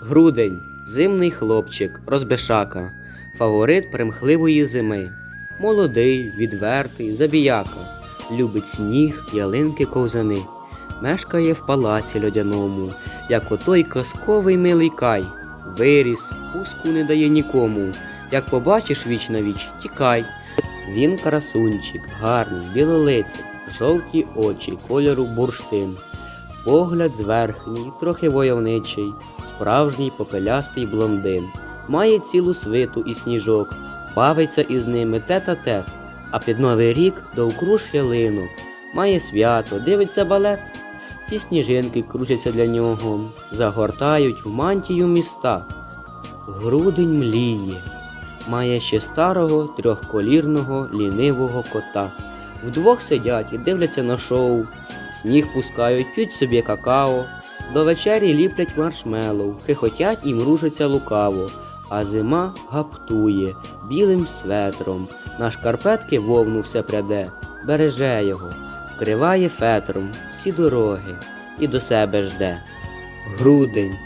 Грудень зимний хлопчик, розбишака, фаворит примхливої зими. Молодий, відвертий, забіяка, любить сніг, ялинки ковзани. Мешкає в палаці льодяному, як отой казковий милий кай. Виріс, пуску не дає нікому. Як побачиш віч на віч, тікай. Він красунчик, гарний, білолиций, жовті очі, кольору бурштин. Погляд зверхній, трохи войовничий, справжній попелястий блондин. Має цілу свиту і сніжок, бавиться із ними тет-а-тет, а під новий рік довкруж ялинок. Має свято, дивиться балет. Ті сніжинки крутяться для нього, загортають в мантію міста. Грудень мліє, має ще старого трьохколірного лінивого кота. Вдвох сидять і дивляться на шоу, сніг пускають, п'ють собі какао, до вечері ліплять маршмеллоу, хихотять і мружаться лукаво, а зима гаптує білим светром, на шкарпетки вовну все пряде, береже його, вкриває фетром всі дороги і до себе жде. Грудень,